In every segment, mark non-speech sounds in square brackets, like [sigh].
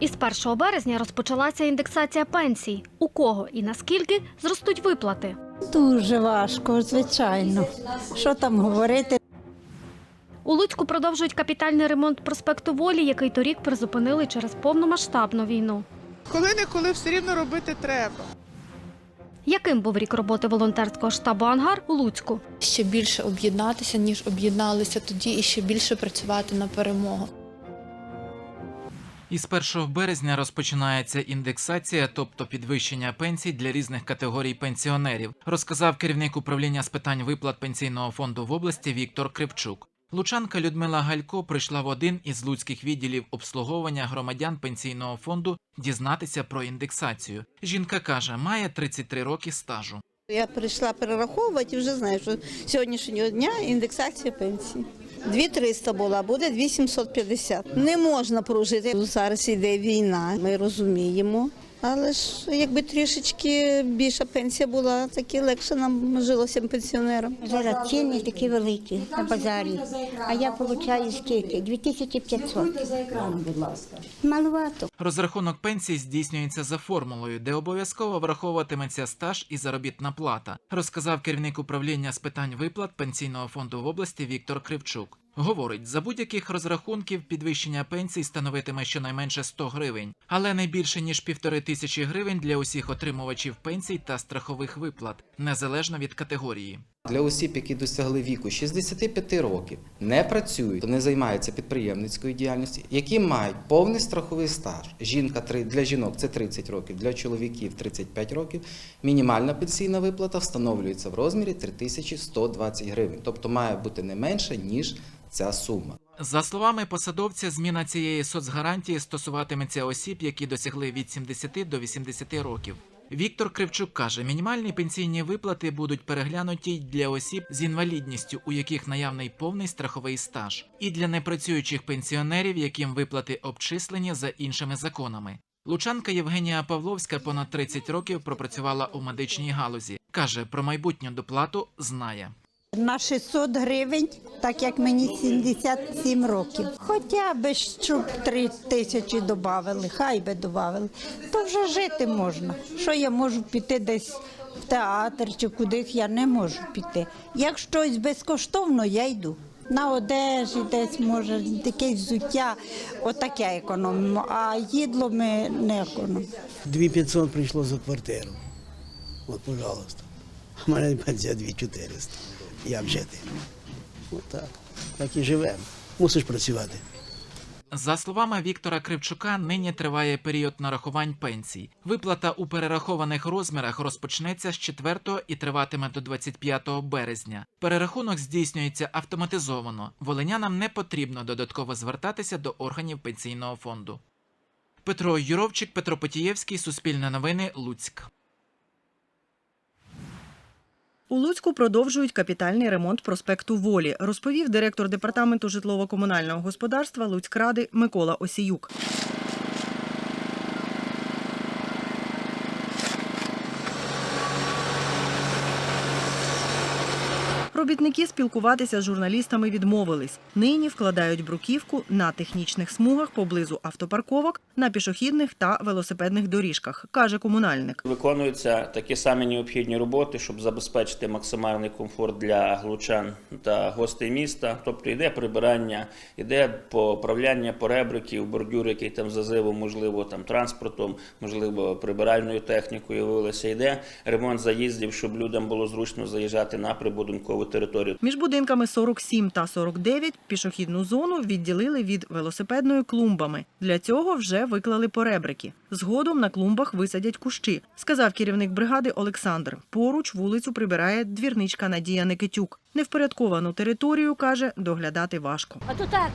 Із 1 березня розпочалася індексація пенсій. У кого і наскільки зростуть виплати? Дуже важко, звичайно. Що там говорити? У Луцьку продовжують капітальний ремонт проспекту Волі, який торік призупинили через повномасштабну війну. Коли-неколи все рівно робити треба. Яким був рік роботи волонтерського штабу Ангар у Луцьку? ще більше об'єднатися, ніж об'єдналися тоді, і ще більше працювати на перемогу. Із 1 березня розпочинається індексація, тобто підвищення пенсій для різних категорій пенсіонерів, розказав керівник управління з питань виплат пенсійного фонду в області Віктор Кривчук. Лучанка Людмила Галько прийшла в один із луцьких відділів обслуговування громадян пенсійного фонду дізнатися про індексацію. Жінка каже, має 33 роки стажу. Я прийшла перераховувати і вже знаю, що сьогоднішнього дня індексація пенсії. 2300 була, буде 2750. Не можна прожити. Зараз йде війна, ми розуміємо. Але ж якби трішечки більша пенсія була, таки легше нам жилося пенсіонерам. Зараз ціни такі великі на базарі. А я отримую скільки? 2500. Маловато. Розрахунок пенсій здійснюється за формулою, де обов'язково враховуватиметься стаж і заробітна плата, розказав керівник управління з питань виплат пенсійного фонду в області Віктор Кривчук. Говорить, за будь-яких розрахунків підвищення пенсій становитиме щонайменше 100 гривень, але не більше ніж півтори тисячі гривень для усіх отримувачів пенсій та страхових виплат, незалежно від категорії. Для осіб, які досягли віку 65 років, не працюють, не займаються підприємницькою діяльністю, які мають повний страховий стаж. Жінка для жінок це 30 років, для чоловіків 35 років. Мінімальна пенсійна виплата встановлюється в розмірі 3120 гривень, тобто має бути не менше ніж ця сума. За словами посадовця, зміна цієї соцгарантії стосуватиметься осіб, які досягли від 70 до 80 років. Віктор Кривчук каже, мінімальні пенсійні виплати будуть переглянуті для осіб з інвалідністю, у яких наявний повний страховий стаж, і для непрацюючих пенсіонерів, яким виплати обчислені за іншими законами. Лучанка Євгенія Павловська понад 30 років пропрацювала у медичній галузі. каже, про майбутню доплату знає. На 600 гривень, так як мені 77 років. Хоча б щоб 3 тисячі додали, хай би додали, то вже жити можна. Що я можу піти десь в театр чи кудись, я не можу піти. Як щось безкоштовно, я йду. На одежі десь може якесь взуття, отаке економимо, а їдло ми не економимо. 2500 прийшло за квартиру. От, пожалуйста. У мене пенсія 2400. Як жити? От так. Так і живемо. Мусиш працювати. За словами Віктора Кривчука, нині триває період нарахувань пенсій. Виплата у перерахованих розмірах розпочнеться з 4 і триватиме до 25 березня. Перерахунок здійснюється автоматизовано. Волинянам не потрібно додатково звертатися до органів пенсійного фонду. Петро Юровчик, Петро Потієвський, Суспільне новини, Луцьк. У Луцьку продовжують капітальний ремонт проспекту Волі, розповів директор департаменту житлово-комунального господарства Луцькради Микола Осіюк. Робітники спілкуватися з журналістами відмовились. Нині вкладають бруківку на технічних смугах поблизу автопарковок, на пішохідних та велосипедних доріжках, каже комунальник. Виконуються такі самі необхідні роботи, щоб забезпечити максимальний комфорт для глучан та гостей міста. Тобто йде прибирання, йде поправляння поребриків, бордюр, який там зазивом, можливо, там транспортом, можливо, прибиральною технікою виявилося. Йде ремонт заїздів, щоб людям було зручно заїжджати на прибудинкову територію. Між будинками 47 та 49 пішохідну зону відділили від велосипедної клумбами. Для цього вже виклали поребрики. Згодом на клумбах висадять кущі, сказав керівник бригади Олександр. Поруч вулицю прибирає двірничка Надія Никитюк. Невпорядковану територію каже доглядати важко. А то так,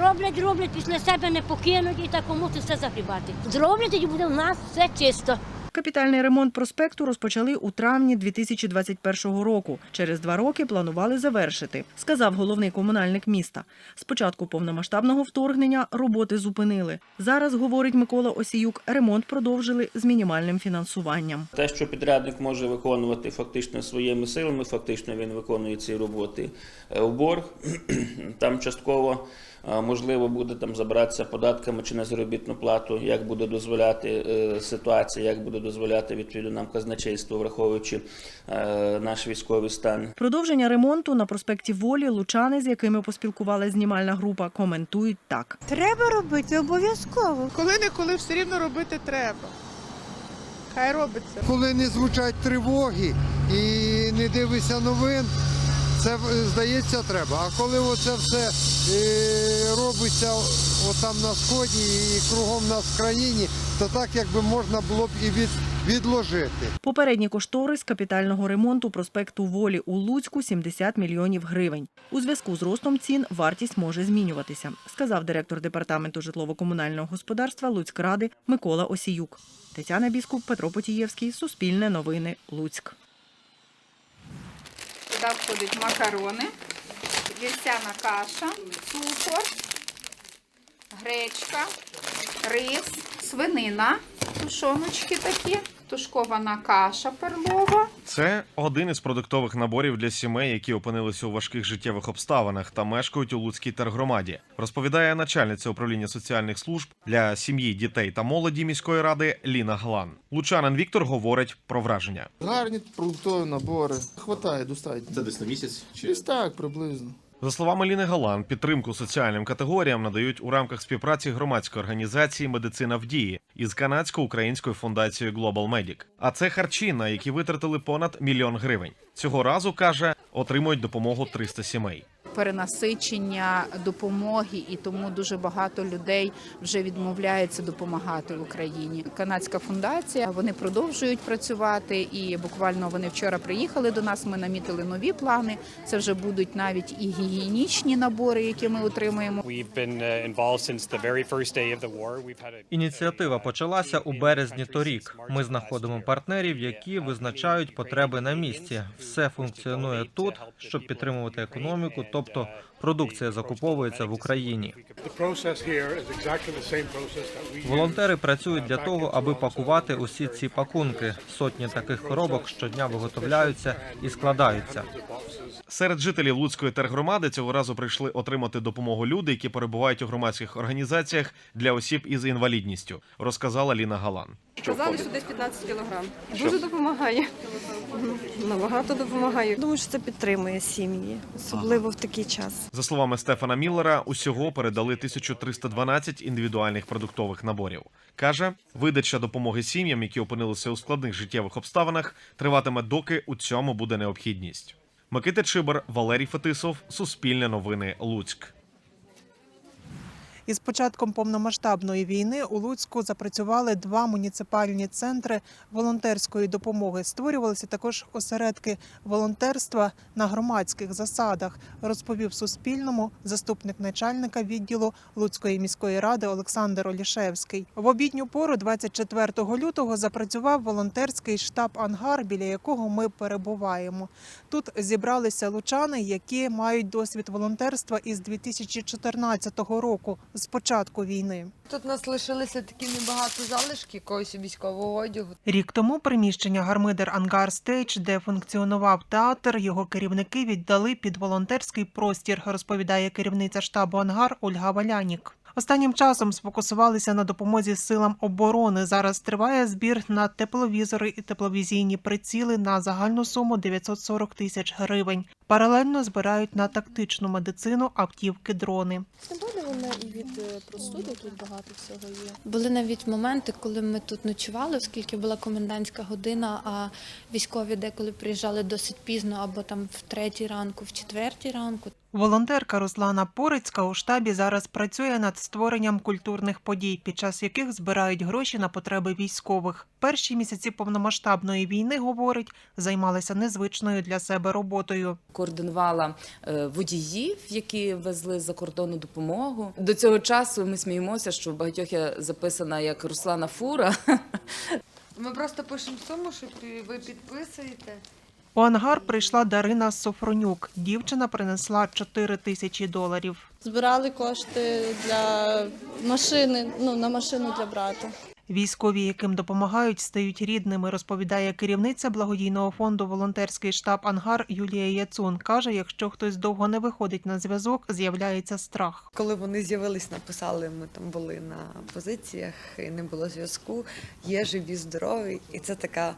роблять, роблять, після себе не покинуть і так кому це все загрібати. Зроблять і буде в нас все чисто. Капітальний ремонт проспекту розпочали у травні 2021 року. Через два роки планували завершити, сказав головний комунальник міста. Спочатку повномасштабного вторгнення роботи зупинили. Зараз, говорить Микола Осіюк, ремонт продовжили з мінімальним фінансуванням. Те, що підрядник може виконувати фактично своїми силами, фактично він виконує ці роботи е, в борг. [clears throat] Там частково можливо буде там забратися податками чи на заробітну плату, як буде дозволяти е, ситуація, як буде дозволяти відповідно нам казначейство, враховуючи е, наш військовий стан. Продовження ремонту на проспекті Волі лучани, з якими поспілкувала знімальна група, коментують так. Треба робити обов'язково. Коли-неколи все рівно робити треба. Хай робиться. Коли не звучать тривоги і не дивишся новин, це е, здається треба. А коли оце все е, робиться отам на сході і кругом нас в країні, то так якби можна було б і від, відложити. Попередній кошторис капітального ремонту проспекту Волі у Луцьку 70 мільйонів гривень. У зв'язку з ростом цін вартість може змінюватися, сказав директор департаменту житлово-комунального господарства Луцькради Микола Осіюк. Тетяна Біскуп, Петро Потієвський, Суспільне новини, Луцьк. Туди входять макарони, вівсяна каша, цукор, гречка, рис, свинина, тушоночки такі, тушкована каша перлова. Це один із продуктових наборів для сімей, які опинилися у важких життєвих обставинах та мешкають у Луцькій тергромаді. Розповідає начальниця управління соціальних служб для сім'ї, дітей та молоді міської ради Ліна Глан. Лучанин Віктор говорить про враження. Гарні продуктові набори. Хватає достатньо. Це десь на місяць? Десь так, приблизно. За словами Ліни Галан, підтримку соціальним категоріям надають у рамках співпраці громадської організації Медицина в дії із канадсько-українською фундацією Global Medic. А це харчі, на які витратили понад мільйон гривень. Цього разу каже, отримують допомогу 300 сімей. Перенасичення допомоги, і тому дуже багато людей вже відмовляються допомагати в Україні. Канадська фундація вони продовжують працювати, і буквально вони вчора приїхали до нас. Ми намітили нові плани. Це вже будуть навіть і гігієнічні набори, які ми отримуємо. Ініціатива почалася у березні торік. Ми знаходимо партнерів, які визначають потреби на місці. Все функціонує тут, щоб підтримувати економіку, тобто продукція закуповується в Україні. Волонтери працюють для того, аби пакувати усі ці пакунки. Сотні таких коробок щодня виготовляються і складаються. Серед жителів Луцької тергромади цього разу прийшли отримати допомогу люди, які перебувають у громадських організаціях для осіб із інвалідністю, розказала Ліна Галан. Казали, що десь 15 кілограм. Дуже допомагає. Набагато допомагає. Думаю, що це підтримує сім'ї, особливо в такий час. За словами Стефана Міллера, усього передали 1312 індивідуальних продуктових наборів. Каже, видача допомоги сім'ям, які опинилися у складних життєвих обставинах, триватиме доки у цьому буде необхідність. Микита Чибар, Валерій Фетисов, Суспільне новини, Луцьк. Із початком повномасштабної війни у Луцьку запрацювали два муніципальні центри волонтерської допомоги. Створювалися також осередки волонтерства на громадських засадах, розповів Суспільному заступник начальника відділу Луцької міської ради Олександр Олішевський. В обідню пору, 24 лютого, запрацював волонтерський штаб Ангар, біля якого ми перебуваємо. Тут зібралися лучани, які мають досвід волонтерства із 2014 року з початку війни. Тут у нас лишилися такі небагато залишки якогось військового одягу. Рік тому приміщення Гармидер Ангар Стейдж, де функціонував театр, його керівники віддали під волонтерський простір, розповідає керівниця штабу Ангар Ольга Валянік. Останнім часом сфокусувалися на допомозі силам оборони. Зараз триває збір на тепловізори і тепловізійні приціли на загальну суму 940 тисяч гривень. Паралельно збирають на тактичну медицину автівки дрони. Знеболювана і від е, простуди тут багато всього є. Були навіть моменти, коли ми тут ночували, оскільки була комендантська година, а військові деколи приїжджали досить пізно, або там в третій ранку, в четвертій ранку. Волонтерка Руслана Порицька у штабі зараз працює над створенням культурних подій, під час яких збирають гроші на потреби військових. Перші місяці повномасштабної війни, говорить, займалися незвичною для себе роботою. Координувала е, водіїв, які везли за кордону допомогу. До цього часу ми сміємося, що в багатьох я записана як Руслана Фура. Ми просто пишемо суму, що ви підписуєте. У ангар прийшла Дарина Софронюк. Дівчина принесла 4 тисячі доларів. Збирали кошти для машини, ну на машину для брата. Військові, яким допомагають, стають рідними, розповідає керівниця благодійного фонду Волонтерський штаб Ангар Юлія Яцун. Каже, якщо хтось довго не виходить на зв'язок, з'являється страх. Коли вони з'явились, написали, ми там були на позиціях, і не було зв'язку. Є живі, здорові, і це така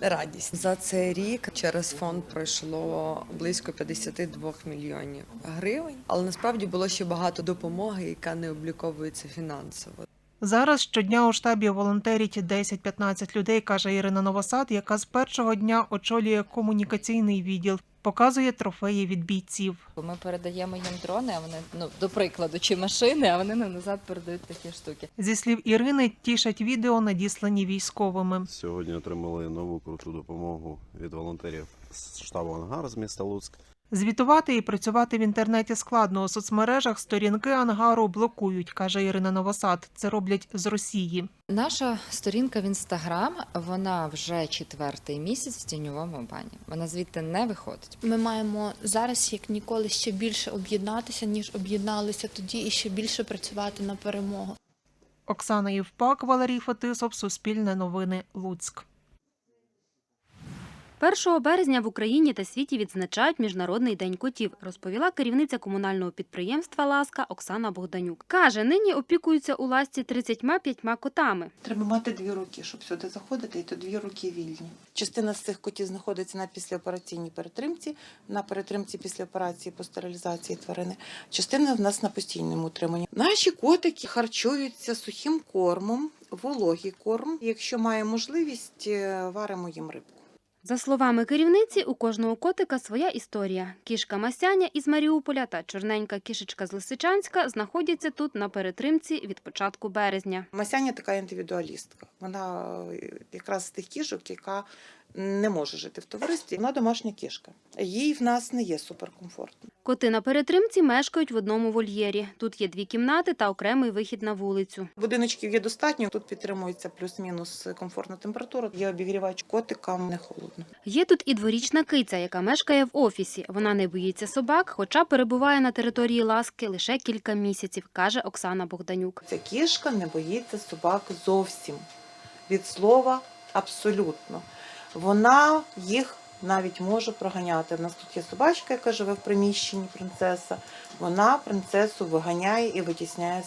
радість. За цей рік через фонд пройшло близько 52 мільйонів гривень, але насправді було ще багато допомоги, яка не обліковується фінансово. Зараз щодня у штабі волонтерять 10-15 людей, каже Ірина Новосад, яка з першого дня очолює комунікаційний відділ. Показує трофеї від бійців. Ми передаємо їм дрони, а вони, ну, до прикладу, чи машини, а вони нам назад передають такі штуки. Зі слів Ірини, тішать відео, надіслані військовими. Сьогодні отримали нову круту допомогу від волонтерів з штабу Ангар з міста Луцьк. Звітувати і працювати в інтернеті складно. У соцмережах сторінки ангару блокують, каже Ірина Новосад. Це роблять з Росії. Наша сторінка в інстаграм, вона вже четвертий місяць в тіньовому бані. Вона звідти не виходить. Ми маємо зараз як ніколи ще більше об'єднатися, ніж об'єдналися тоді, і ще більше працювати на перемогу. Оксана Євпак, Валерій Фетисов, Суспільне новини, Луцьк. 1 березня в Україні та світі відзначають Міжнародний день котів, розповіла керівниця комунального підприємства Ласка Оксана Богданюк. Каже, нині опікуються у ласці 35 котами. Треба мати дві руки, щоб сюди заходити, і то дві руки вільні. Частина з цих котів знаходиться на післяопераційній перетримці, на перетримці після операції по стерилізації тварини. Частина в нас на постійному утриманні. Наші котики харчуються сухим кормом, вологий корм. Якщо має можливість, е, варимо їм рибку. За словами керівниці, у кожного котика своя історія. Кішка Масяня із Маріуполя та чорненька кішечка з Лисичанська знаходяться тут на перетримці від початку березня. Масяня така індивідуалістка. Вона якраз з тих кішок, яка не може жити в товаристві. Вона домашня кішка. Їй в нас не є суперкомфортно. Коти на перетримці мешкають в одному вольєрі. Тут є дві кімнати та окремий вихід на вулицю. Будиночків є достатньо. Тут підтримується плюс-мінус комфортна температура. Є обігрівач котикам не холодно. Є тут і дворічна киця, яка мешкає в офісі. Вона не боїться собак, хоча перебуває на території ласки лише кілька місяців, каже Оксана Богданюк. Ця кішка не боїться собак зовсім від слова абсолютно. Вона їх навіть може проганяти. У нас тут є собачка, яка живе в приміщенні, принцеса. Вона принцесу виганяє і витісняє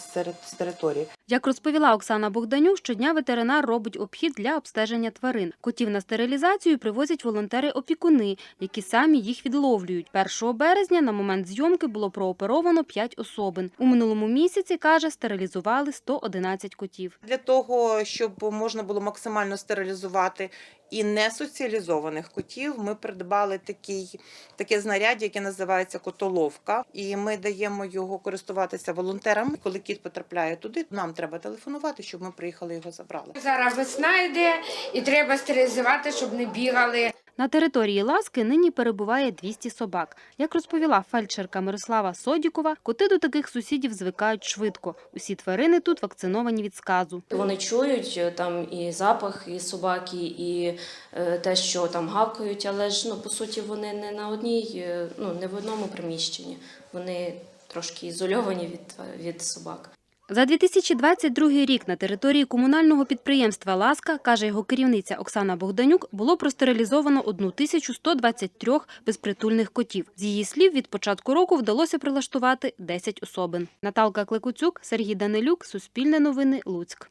з території. Як розповіла Оксана Богданюк, щодня ветеринар робить обхід для обстеження тварин. Котів на стерилізацію привозять волонтери-опікуни, які самі їх відловлюють. 1 березня на момент зйомки було прооперовано 5 особин. У минулому місяці, каже, стерилізували 111 котів. Для того, щоб можна було максимально стерилізувати і не соціалізованих котів, ми придбали такий, таке знаряддя, яке називається котоловка. І ми даємо його користуватися волонтерами. Коли кіт потрапляє туди, нам треба телефонувати, щоб ми приїхали його забрали. Зараз весна йде і треба стерилізувати, щоб не бігали. На території Ласки нині перебуває 200 собак. Як розповіла фельдшерка Мирослава Содікова, коти до таких сусідів звикають швидко. Усі тварини тут вакциновані від сказу. Вони чують е, там і запах, і собаки, і е, те, що там гавкають, але ж ну по суті вони не на одній, е, ну не в одному приміщенні. Вони трошки ізольовані від, від собак. За 2022 рік на території комунального підприємства «Ласка», каже його керівниця Оксана Богданюк, було простерилізовано 1123 безпритульних котів. З її слів, від початку року вдалося прилаштувати 10 особин. Наталка Кликуцюк, Сергій Данилюк, Суспільне новини, Луцьк.